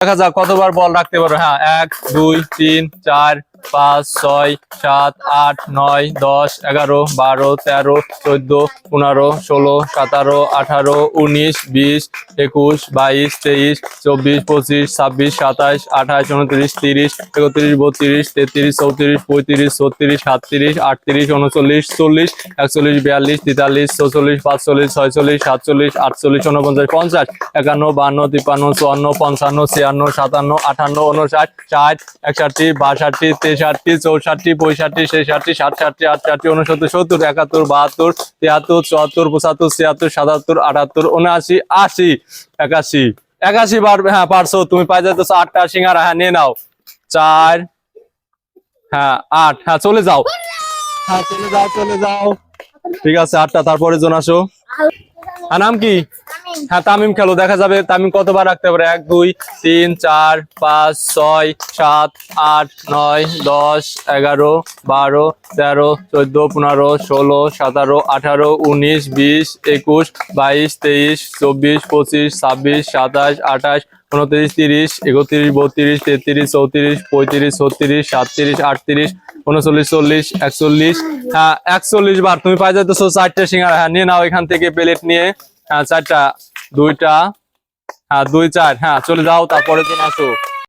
দেখা যাক কতবার বল রাখতে পারো। হ্যাঁ এক দুই তিন চার পাঁচ, ছয়, সাত, আট, নয়, দশ, এগারো, বারো, তেরো, চোদ্দ, পনেরো, ষোলো, সতেরো, আঠারো, উনিশ, বিশ, একুশ, বাইশ, তেইশ, চব্বিশ, পঁচিশ, ছাব্বিশ সাতাশ আঠাশ উনত্রিশ, তিরিশ, একত্রিশ, বত্রিশ, তেত্রিশ, চৌত্রিশ, পঁয়ত্রিশ, ছত্রিশ, সাতত্রিশ, আটত্রিশ, উনচল্লিশ, চল্লিশ, একচল্লিশ, বিয়াল্লিশ, তেতাল্লিশ, চৌচল্লিশ, পাঁচচল্লিশ, ছয়চল্লিশ, সাতচল্লিশ, আটচল্লিশ উনপঞ্চাশ পঞ্চাশ, একান্ন, বান্ন, তিপ্পান্ন, চুয়ান্ন, পঞ্চান্ন, ছিয়ান্ন, সাতান্ন, আঠান্ন উনষাট ষাট, একষট্টি, বাষট্টি, তেষট্টি চৌষট্টি, পঁয়ষট্টি, ছেষট্টি, সাতষট্টি, আটষট্টি উনসত্তর সত্তর, একাত্তর, বাহাত্তর, তিয়াত্তর, চুয়াত্তর, পঁচাত্তর, ছিয়াত্তর, সাতাত্তর, আটাত্তর, উনআশি, আশি, একাশি একাশি বার হ্যাঁ পারছ, তুমি পাই যাচ্ছ আটটা, সিঙ্গারা হ্যাঁ নিয়ে নাও। চার হ্যাঁ আট হ্যাঁ চলে যাও। হ্যাঁ চলে যাও চলে যাও। ঠিক আছে, আটটা তারপরে জন আসো। আর নাম কি? হ্যাঁ তামিম খেলো, দেখা যাবে তামিম কতবার রাখতে পারে? এক, দুই, তিন, চার, পাঁচ, ছয়, সাত, আট, নয়, দশ, এগারো, বারো, তেরো, চোদ্দ, পনেরো, ষোলো, সতেরো, আঠারো, উনিশ, বিশ, একুশ, বাইশ, তেইশ, চব্বিশ, পঁচিশ, ছাব্বিশ, সাতাশ, আঠাশ, উনত্রিশ, তিরিশ, একত্রিশ, বত্রিশ, তেত্রিশ, চৌত্রিশ, পঁয়ত্রিশ, ছত্রিশ, সাতত্রিশ, আটত্রিশ, উনচল্লিশ, চল্লিশ, একচল্লিশ। হ্যাঁ একচল্লিশ বার। তুমি পাই যাইতেছো চারটে সিঙ্গারা। হ্যাঁ নিয়ে নাও এখান থেকে প্লেট নিয়ে। হ্যাঁ চারটা দুইটা হ্যাঁ দুই চার হ্যাঁ চলে যাও তারপরে দিন আসো।